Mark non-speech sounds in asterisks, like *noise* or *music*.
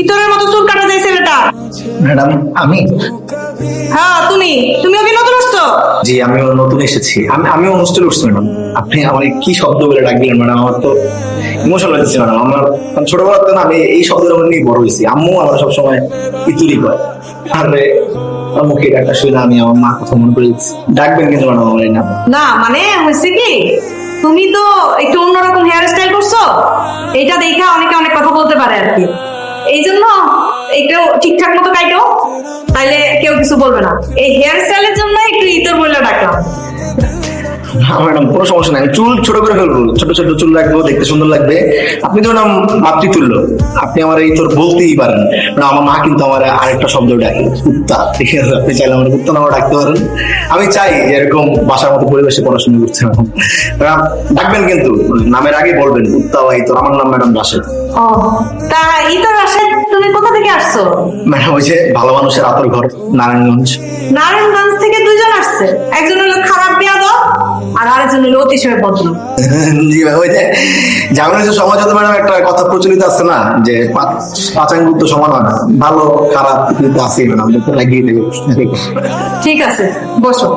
ইতরের মতো চুল কাটা যায় ছেলেটা? ম্যাডাম আমি? হ্যাঁ তুমি। তুমিও কি নতুন আসছো? জি আমিও নতুন এসেছি। আমি আমিও হোস্টেল উঠছি ম্যাডাম। আপনি আমার কি শব্দ বলে ডাক ম্যাডাম? আমার তো ইমোশন লাগতেছে ম্যাডাম। আমার ছোটবেলা থেকে না আমি এই শব্দটা নিয়ে বড় হয়েছি। আম্মু আমার সবসময় ইতুলি কয় তাহলে মুখে ডাকটা শুনে আমি আমার মা কথা মনে করে ডাকবেন কিন্তু ম্যাডাম আমার নাম। না মানে হয়েছে কি? তুমি তো একটু অন্যরকম হেয়ার স্টাইল করছ। এটা দেখে অনেকে অনেক কথা বলতে পারে আর কি। এই জন্য একটু ঠিকঠাক মতো কাইটো তাইলে কেউ কিছু বলবে না। এই হেয়ার স্টাইলের জন্য একটু ইতর বলে ডাকলাম। না, ম্যাডাম, কোনো সমস্যা নাই। চুল ছোট করে ফেলব, ছোট ছোট চুল রাখব, দেখতে সুন্দর লাগবে। আপনি তো নাম মাতৃতুল্য আপনি আমার এই তোর বলতেই পারেন। না, আমার মা কিন্তু আমার আরেকটা শব্দ ডাকে, কুত্তা। ঠিক আছে, আপনি চাইলে আমার কুত্তা নামও ডাকতে পারেন। আমি চাই যে এরকম বাসার মতো পরিবেশে পড়াশোনা করতে ডাকবেন কিন্তু, নামের আগে বলবেন, কুত্তা এই তোর। আমার নাম ম্যাডাম ও তা ইতর তুমি কোথা থেকে আসছো? ম্যাডাম ওই যে ভালো মানুষের আতর ঘর নারায়ণগঞ্জ। নারায়ণগঞ্জ থেকে দুইজন আসছে। একজন হলো খারাপ বিয়াদ আর আরেকজন হলো অতিশয় ভদ্র *laughs* জি ভাই ওই যে সমাজে ম্যাডাম একটা কথা প্রচলিত আছে না যে তো সমান হয় না। ভালো খারাপ কিন্তু আছে ম্যাডাম লাগিয়ে দেবে। ঠিক আছে বসো।